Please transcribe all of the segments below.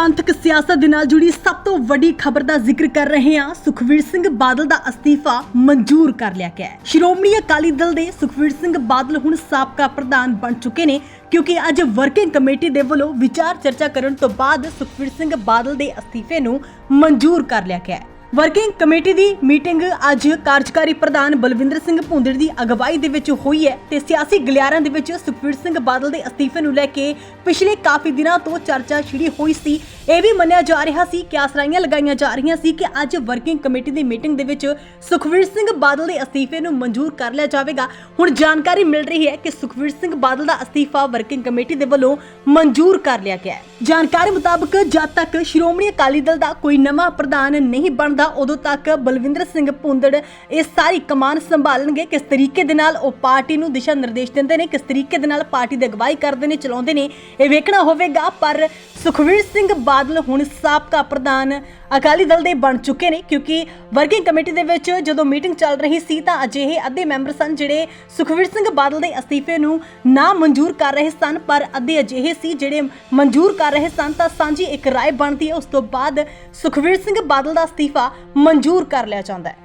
ਪੰਥਕ ਸਿਆਸਤ ਦੇ ਨਾਲ ਜੁੜੀ ਸਭ ਤੋਂ ਵੱਡੀ ਖਬਰ ਦਾ ਜ਼ਿਕਰ ਕਰ ਰਹੇ ਹਾਂ, ਸੁਖਵੀਰ ਸਿੰਘ ਬਾਦਲ ਦਾ ਅਸਤੀਫਾ ਮਨਜ਼ੂਰ ਕਰ ਲਿਆ ਗਿਆ ਹੈ। ਸ਼੍ਰੋਮਣੀ ਅਕਾਲੀ ਦਲ ਦੇ ਸੁਖਵੀਰ ਸਿੰਘ ਬਾਦਲ ਹੁਣ ਸਾਬਕਾ ਪ੍ਰਧਾਨ ਬਣ ਚੁੱਕੇ ਨੇ, ਕਿਉਂਕਿ ਅੱਜ ਵਰਕਿੰਗ ਕਮੇਟੀ ਦੇ ਵੱਲੋਂ ਵਿਚਾਰ ਚਰਚਾ ਕਰਨ ਤੋਂ ਬਾਅਦ ਸੁਖਵੀਰ ਸਿੰਘ ਬਾਦਲ ਦੇ ਅਸਤੀਫੇ ਨੂੰ ਮਨਜ਼ੂਰ ਕਰ ਲਿਆ ਗਿਆ ਹੈ। ਵਰਕਿੰਗ ਕਮੇਟੀ ਦੀ ਮੀਟਿੰਗ ਅੱਜ ਕਾਰਜਕਾਰੀ ਪ੍ਰਧਾਨ ਬਲਵਿੰਦਰ ਸਿੰਘ ਭੁੰਦੜ ਦੀ ਅਗਵਾਈ ਦੇ ਵਿੱਚ ਹੋਈ ਹੈ ਤੇ ਸਿਆਸੀ ਗਲਿਆਰਾਂ ਦੇ ਵਿੱਚ ਸੁਖਵੀਰ ਸਿੰਘ ਬਾਦਲ ਦੇ ਅਸਤੀਫੇ ਨੂੰ ਲੈ ਕੇ ਪਿਛਲੇ ਕਾਫੀ ਦਿਨਾਂ ਤੋਂ ਚਰਚਾ ਛਿੜੀ ਹੋਈ ਸੀ। ਇਹ ਵੀ ਮੰਨਿਆ ਜਾ ਰਿਹਾ ਸੀ ਕਿ ਆਸਰਾਈਆਂ ਲਗਾਈਆਂ ਜਾ ਰਹੀਆਂ ਸੀ ਕਿ ਅੱਜ ਵਰਕਿੰਗ ਕਮੇਟੀ ਦੀ ਮੀਟਿੰਗ ਦੇ ਵਿੱਚ ਸੁਖਵੀਰ ਸਿੰਘ ਬਾਦਲ ਦੇ ਅਸਤੀਫੇ ਨੂੰ ਮਨਜ਼ੂਰ ਕਰ ਲਿਆ ਜਾਵੇਗਾ। ਹੁਣ ਜਾਣਕਾਰੀ ਮਿਲ ਰਹੀ ਹੈ ਕਿ ਸੁਖਵੀਰ ਸਿੰਘ ਬਾਦਲ ਦਾ ਅਸਤੀਫਾ ਵਰਕਿੰਗ ਕਮੇਟੀ ਦੇ ਵੱਲੋਂ ਮਨਜ਼ੂਰ ਕਰ ਲਿਆ ਗਿਆ ਹੈ। ਜਾਣਕਾਰੀ ਮੁਤਾਬਕ ਜਦ ਤੱਕ ਸ਼੍ਰੋਮਣੀ ਅਕਾਲੀ ਦਲ ਦਾ ਕੋਈ ਨਵਾਂ ਪ੍ਰਧਾਨ ਨਹੀਂ ਬਣਦਾ ਉਦੋਂ ਤੱਕ ਬਲਵਿੰਦਰ ਸਿੰਘ ਭੁੰਦੜ ਇਹ ਸਾਰੀ ਕਮਾਨ ਸੰਭਾਲਣਗੇ। ਕਿਸ ਤਰੀਕੇ ਦੇ ਨਾਲ ਉਹ ਪਾਰਟੀ ਨੂੰ ਦਿਸ਼ਾ ਨਿਰਦੇਸ਼ ਦਿੰਦੇ ਨੇ, ਕਿਸ ਤਰੀਕੇ ਦੇ ਨਾਲ ਪਾਰਟੀ ਦੀ ਅਗਵਾਈ ਕਰਦੇ ਨੇ, ਚਲਾਉਂਦੇ ਨੇ, ਇਹ ਵੇਖਣਾ ਹੋਵੇਗਾ। ਪਰ ਸੁਖਵੀਰ ਸਿੰਘ ਬਾਦਲ ਹੁਣ ਸਾਬਕਾ ਪ੍ਰਧਾਨ ਅਕਾਲੀ ਦਲ ਦੇ ਬਣ ਚੁੱਕੇ ਨੇ, ਕਿਉਂਕਿ ਵਰਕਿੰਗ ਕਮੇਟੀ ਦੇ ਵਿੱਚ ਜਦੋਂ ਮੀਟਿੰਗ ਚੱਲ ਰਹੀ ਸੀ ਤਾਂ ਅਜਿਹੇ ਅੱਧੇ ਮੈਂਬਰ ਸਨ ਜਿਹੜੇ ਸੁਖਵੀਰ ਸਿੰਘ ਬਾਦਲ ਦੇ ਅਸਤੀਫੇ ਨੂੰ ਨਾ ਮਨਜ਼ੂਰ ਕਰ ਰਹੇ ਸਨ, ਪਰ ਅੱਧੇ ਅਜਿਹੇ ਸੀ ਜਿਹੜੇ ਮਨਜ਼ੂਰ ਕਰ ਰਹੇ ਸਨ। ਤਾਂ ਸਾਂਝੀ ਇੱਕ ਰਾਏ ਬਣਦੀ ਹੈ। ਉਸ ਤੋਂ ਬਾਅਦ ਸੁਖਵੀਰ ਸਿੰਘ ਬਾਦਲ ਦਾ ਅਸਤੀਫਾ ਮਨਜ਼ੂਰ ਕਰ ਲਿਆ ਜਾਂਦਾ ਹੈ।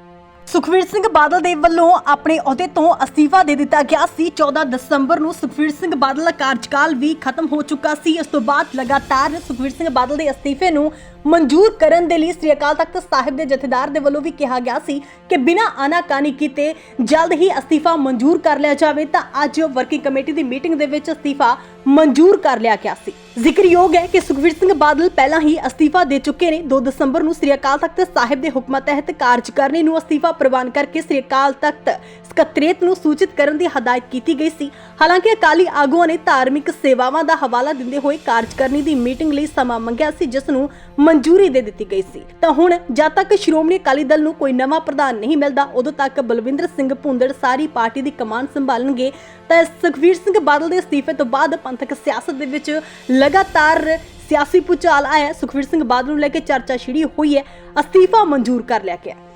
ਸੁਖਵੀਰ ਸਿੰਘ ਬਾਦਲ ਦੇ ਵੱਲੋਂ ਆਪਣੇ ਅਹੁਦੇ ਤੋਂ ਅਸਤੀਫਾ ਦੇ ਦਿੱਤਾ ਗਿਆ ਸੀ। 14 ਦਸੰਬਰ ਨੂੰ ਸੁਖਵੀਰ ਸਿੰਘ ਬਾਦਲ ਦਾ ਕਾਰਜਕਾਲ ਵੀ ਖਤਮ ਹੋ ਚੁੱਕਾ ਸੀ। ਇਸ ਤੋਂ ਬਾਅਦ ਲਗਾਤਾਰ ਸੁਖਵੀਰ ਸਿੰਘ ਬਾਦਲ ਦੇ ਅਸਤੀਫੇ ਨੂੰ ਮਨਜ਼ੂਰ ਕਰਨ ਦੇ ਲਈ ਸ੍ਰੀ ਅਕਾਲ ਤਖਤ ਸਾਹਿਬ ਦੇ ਜਥੇਦਾਰ ਦੇ ਵੱਲੋਂ ਵੀ ਕਿਹਾ ਗਿਆ ਸੀ ਕਿ ਬਿਨਾਂ ਆਨਾਕਾਨੀ ਕੀਤੇ ਜਲਦ ਹੀ ਅਸਤੀਫਾ ਮਨਜ਼ੂਰ ਕਰ ਲਿਆ ਜਾਵੇ। ਤਾਂ ਅੱਜ ਵਰਕਿੰਗ ਕਮੇਟੀ ਦੀ ਮੀਟਿੰਗ ਦੇ ਵਿੱਚ ਅਸਤੀਫਾ ਮਨਜ਼ੂਰ ਕਰ ਲਿਆ ਗਿਆ ਸੀ ਜ਼ਿਕਰਯੋਗ ਹੈ ਕਿ ਸੁਖਵੀਰ ਸਿੰਘ ਬਾਦਲ ਪਹਿਲਾਂ ਹੀ ਅਸਤੀਫਾ ਦੇ ਚੁੱਕੇ ਨੇ 2 ਦਸੰਬਰ ਨੂੰ ਸ੍ਰੀ ਅਕਾਲ ਤਖਤ ਸਾਹਿਬ ਦੇ ਹੁਕਮਾਂ ਤਹਿਤ ਕਾਰਜਕਾਰਨੀ ਨੂੰ ਅਸਤੀਫਾ ਪ੍ਰਵਾਨ ਕਰਕੇ ਸ੍ਰੀ ਅਕਾਲ ਤਖਤ ਸਕੱਤਰੇਤ ਨੂੰ ਸੂਚਿਤ ਕਰਨ ਦੀ ਹਦਾਇਤ ਕੀਤੀ ਗਈ ਸੀ ਹਾਲਾਂਕਿ ਅਕਾਲੀ ਆਗੂਆਂ ਨੇ ਧਾਰਮਿਕ ਸੇਵਾਵਾਂ ਦਾ ਹਵਾਲਾ ਦਿੰਦੇ ਹੋਏ ਕਾਰਜਕਾਰਨੀ ਦੀ ਮੀਟਿੰਗ ਲਈ ਸਮਾਂ ਮੰਗਿਆ ਸੀ ਜਿਸ ਨੂੰ ਮਨਜ਼ੂਰੀ ਦੇ ਦਿੱਤੀ ਗਈ ਸੀ ਤਾਂ ਹੁਣ ਜਦ ਤੱਕ ਸ਼੍ਰੋਮਣੀ ਅਕਾਲੀ ਦਲ ਨੂੰ ਕੋਈ ਨਵਾਂ ਪ੍ਰਧਾਨ ਨਹੀਂ ਮਿਲਦਾ, ਉਦੋਂ ਤੱਕ ਬਲਵਿੰਦਰ ਸਿੰਘ ਭੁੰਦੜ ਸਾਰੀ ਪਾਰਟੀ ਦੀ ਕਮਾਨ ਸੰਭਾਲਣਗੇ। ਤਾਂ ਸੁਖਵੀਰ ਸਿੰਘ ਬਾਦਲ ਦੇ ਅਸਤੀਫੇ ਤੋਂ ਬਾਅਦ ਤੱਕ ਸਿਆਸਤ ਦੇ ਵਿੱਚ ਲਗਾਤਾਰ ਸਿਆਸੀ ਪੁਚਾਲ ਆਇਆ ਹੈ। ਸੁਖਵੀਰ ਸਿੰਘ ਬਾਦਲ ਨੂੰ ਲੈ ਕੇ ਚਰਚਾ ਛਿੜੀ ਹੋਈ ਹੈ ਅਸਤੀਫਾ ਮਨਜ਼ੂਰ ਕਰ ਲਿਆ ਗਿਆ